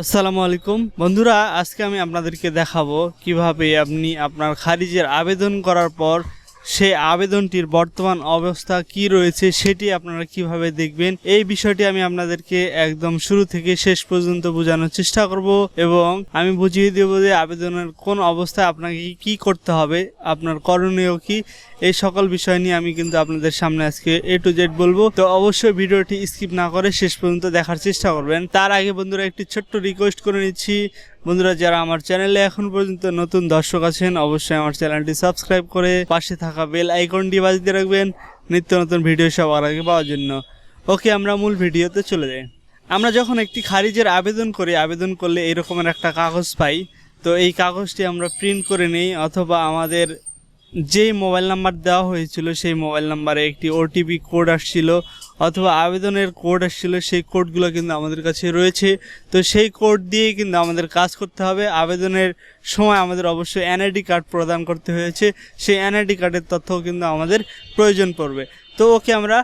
আসসালামু আলাইকুম। বন্ধুরা আজকে আমি আপনাদেরকে দেখাবো কীভাবে আপনি আপনার খারিজের আবেদন করার পর সেই আবেদনটির বর্তমান অবস্থা কি রয়েছে সেটি আপনারা কীভাবে দেখবেন? এই বিষয়টি আমি আপনাদেরকে একদম শুরু থেকে শেষ পর্যন্ত বোঝানোর চেষ্টা করব এবং আমি বুঝিয়ে দেবো যে আবেদনের কোন অবস্থায় আপনাকে কি করতে হবে, আপনার করণীয় কি? এই সকল বিষয় নিয়ে আমি কিন্তু আপনাদের সামনে আজকে এ টু জেড বলব। তো অবশ্যই ভিডিওটি স্কিপ না করে শেষ পর্যন্ত দেখার চেষ্টা করবেন। তার আগে বন্ধুরা একটি ছোট্ট রিকোয়েস্ট করে নিচ্ছি বন্ধুরা, যারা আমার চ্যানেলে এখন পর্যন্ত নতুন দর্শক আছেন, অবশ্যই আমার চ্যানেলটি সাবস্ক্রাইব করে পাশে থাকা বেল আইকনটি বাজিয়ে রাখবেন। নিত্য নতুন ভিডিও সবার আগে পাওয়ার জন্য। ওকে, আমরা মূল ভিডিওতে চলে যাই। আমরা যখন একটি খারিজের আবেদন করি, আবেদন করলে এরকমের একটা কাগজ পাই। তো এই কাগজটি আমরা প্রিন্ট করে নিই, অথবা আমাদের যে মোবাইল নাম্বার দেওয়া হয়েছিল, সেই মোবাইল নাম্বারে একটি ওটিপি কোড আসছিল। অথবা আবেদনের কোড আসছিল, সেই কোডগুলো কিন্তু আমাদের কাছে রয়েছে। তো সেই কোড দিয়ে কিন্তু আমাদের কাজ করতে হবে। আবেদনের সময় আমাদের অবশ্যই এনআইডি কার্ড প্রদান করতে হয়েছে। সেই এনআইডি কার্ডের তথ্যও কিন্তু আমাদের প্রয়োজন পড়বে। তো ওকে আমরা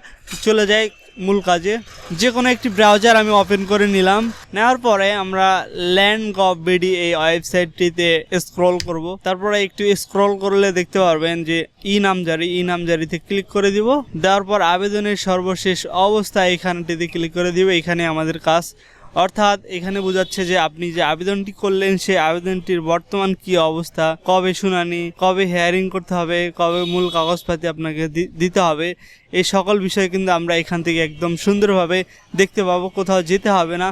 চলে যাই মূল কাজে। যে কোনো একটি ব্রাউজার আমি ওপেন করে নিলাম। নেওয়ার পরে আমরা ল্যান্ড গভ বিডি এই ওয়েবসাইটটিতে স্ক্রল করব। তারপরে একটু স্ক্রল করলে দেখতে পারবেন যে ই নামজারি ই নামজারিতে ক্লিক করে দিব। দেওয়ার পর আবেদনের সর্বশেষ অবস্থা এখানটিতে ক্লিক করে দিব। এখানে আমাদের কাজ অর্থাৎ এখানে বোঝাচ্ছে যে আপনি যে আবেদনটি করলেন সেই আবেদনটির বর্তমান কি অবস্থা, কবে শুনানি, কবে হেয়ারিং করতে হবে, কবে মূল কাগজপাতি আপনাকে দিতে হবে, এই সকল বিষয় কিন্তু আমরা এখান থেকে একদম সুন্দরভাবে দেখতে পাবো, কোথাও যেতে হবে না।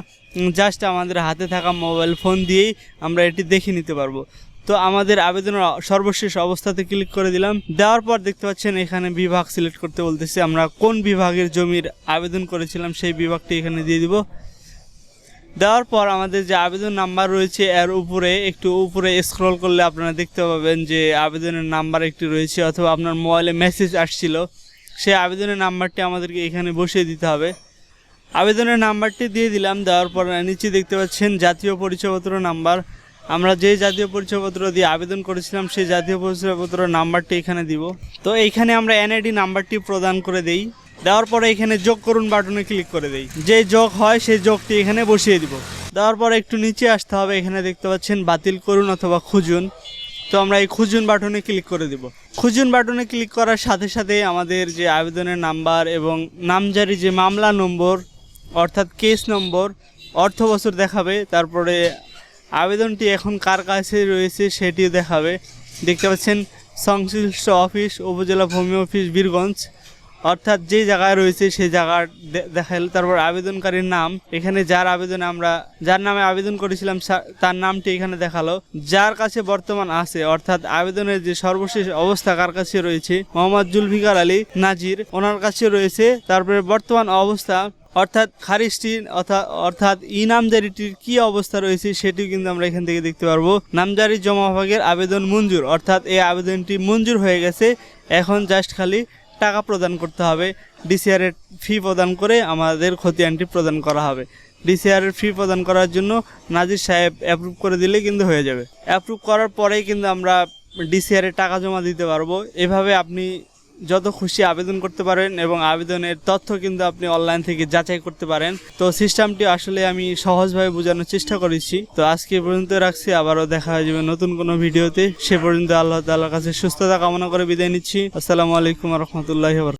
জাস্ট আমাদের হাতে থাকা মোবাইল ফোন দিয়েই আমরা এটি দেখে নিতে পারব। তো আমাদের আবেদনের সর্বশেষ অবস্থাতে ক্লিক করে দিলাম। দেওয়ার পর দেখতে পাচ্ছেন এখানে বিভাগ সিলেক্ট করতে বলতেছে, আমরা কোন বিভাগের জমির আবেদন করেছিলাম, সেই বিভাগটি এখানে দিয়ে দিব। দেওয়ার পর আমাদের যে আবেদন নাম্বার রয়েছে, এর উপরে, একটু উপরে স্ক্রল করলে আপনারা দেখতে পাবেন যে আবেদনের নাম্বার একটি রয়েছে অথবা আপনার মোবাইলে মেসেজ আসছিল। সেই আবেদনের নাম্বারটি আমাদেরকে এখানে বসিয়ে দিতে হবে। আবেদনের নাম্বারটি দিয়ে দিলাম, দেওয়ার পর নিচে দেখতে পাচ্ছেন জাতীয় পরিচয়পত্র নাম্বার। আমরা যে জাতীয় পরিচয়পত্র দিয়ে আবেদন করেছিলাম, সেই জাতীয় পরিচয়পত্র নাম্বারটি এখানে দিব। তো এইখানে আমরা এনআইডি নাম্বারটি প্রদান করে দেই। দেওয়ার পরে এখানে যোগ করুন বাটনে ক্লিক করে দেই। যে যোগ হয় সেই যোগটি এখানে বসিয়ে দিব। দেওয়ার পর একটু নিচে আসতে হবে, এখানে দেখতে পাচ্ছেন বাতিল করুন অথবা খুঁজুন। তো আমরা এই খুঁজুন বাটনে ক্লিক করে দিব। খুঁজুন বাটনে ক্লিক করার সাথে সাথে আমাদের যে আবেদনের নাম্বার এবং নামজারি যে মামলা নম্বর, অর্থাৎ কেস নম্বর, অর্থ বছর দেখাবে, তারপরে আবেদনটি এখন কার কাছে রয়েছে সেটিও দেখাবে। দেখতে পাচ্ছেন সংশ্লিষ্ট অফিস, উপজেলা ভূমি অফিস, বীরগঞ্জ। অর্থাৎ যে জায়গায় রয়েছে সেই জায়গার দেখাল তারপর আবেদনকারীর নাম। এখানে যার আবেদন আমরা যার নামে আবেদন করেছিলাম তার নামটি এখানে দেখাল। যার কাছে বর্তমান আছে, অর্থাৎ আবেদনের যে সর্বশেষ অবস্থা কার কাছে রয়েছে, মোহাম্মদ জুলফিকার আলী নাজির, ওনার কাছে রয়েছে। তারপরে বর্তমান অবস্থা, অর্থাৎ অর্থাৎ অর্থাৎ ই নামজারিটির কি অবস্থা রয়েছে সেটিও কিন্তু আমরা এখান থেকে দেখতে পারব। নামজারি জমা ভাগের আবেদন মঞ্জুর, অর্থাৎ এই আবেদনটি মঞ্জুর হয়ে গেছে। এখন জাস্ট খালি টাকা প্রদান করতে হবে। ডিসিআরের ফি প্রদান করে আমাদের খতিয়ানটি প্রদান করা হবে। ডিসিআরের ফি প্রদান করার জন্য নাজির সাহেব অ্যাপ্রুভ করে দিলে কিন্তু হয়ে যাবে। অ্যাপ্রুভ করার পরেই কিন্তু আমরা ডিসিআরে টাকা জমা দিতে পারব। এভাবে আপনি যত খুশি আবেদন করতে পারেন এবং আবেদনের তথ্য কিন্তু আপনি অনলাইন থেকে যাচাই করতে পারেন। তো সিস্টেমটি আসলে আমি সহজভাবে বোঝানোর চেষ্টা করেছি। তো আজকে পর্যন্ত রাখছি। আবারও দেখা হয়ে যাবে নতুন কোনো ভিডিওতে। সে পর্যন্ত আল্লাহ তাল্লাহ কাছে সুস্থতা কামনা করে বিদায় নিচ্ছি। আসসালামু আলাইকুম রহমতুল্লাহ